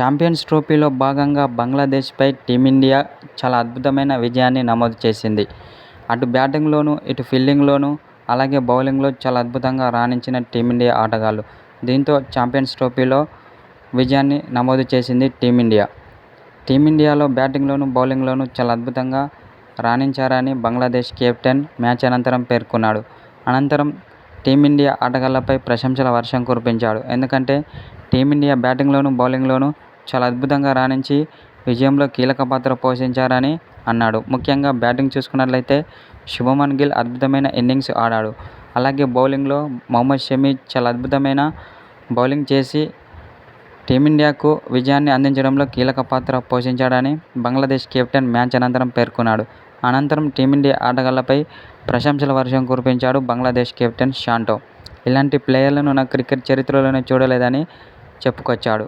Champions ట్రోఫీలో భాగంగా బంగ్లాదేశ్పై team India చాలా అద్భుతమైన విజయాన్ని నమోదు చేసింది. అటు బ్యాటింగ్లోనూ ఇటు ఫీల్డింగ్లోనూ అలాగే బౌలింగ్లో చాలా అద్భుతంగా రాణించిన టీమిండియా ఆటగాళ్ళు. దీంతో ఛాంపియన్స్ ట్రోఫీలో విజయాన్ని నమోదు చేసింది టీమిండియా. టీమిండియాలో బ్యాటింగ్లోనూ బౌలింగ్లోనూ చాలా అద్భుతంగా రాణించారని బంగ్లాదేశ్ కెప్టెన్ మ్యాచ్ అనంతరం పేర్కొన్నాడు. అనంతరం టీమిండియా ఆటగాళ్ళపై ప్రశంసల వర్షం కురిపించాడు. ఎందుకంటే టీమిండియా బ్యాటింగ్లోనూ బౌలింగ్లోనూ చాలా అద్భుతంగా రాణించి విజయంలో కీలక పాత్ర పోషించారని అన్నాడు. ముఖ్యంగా బ్యాటింగ్ చూసుకున్నట్లయితే శుభమన్ గిల్ అద్భుతమైన ఇన్నింగ్స్ ఆడాడు. అలాగే బౌలింగ్లో మహమ్మద్ షమి చాలా అద్భుతమైన బౌలింగ్ చేసి టీమిండియాకు విజయాన్ని అందించడంలో కీలక పాత్ర పోషించాడని బంగ్లాదేశ్ కెప్టెన్ మ్యాచ్ అనంతరం పేర్కొన్నాడు. అనంతరం టీమిండియా ఆటగాళ్ళపై ప్రశంసల వర్షం కురిపించాడు బంగ్లాదేశ్ కెప్టెన్ షాంటో. ఇలాంటి ప్లేయర్లను నా క్రికెట్ చరిత్రలోనే చూడలేదని చెప్పుకొచ్చాడు.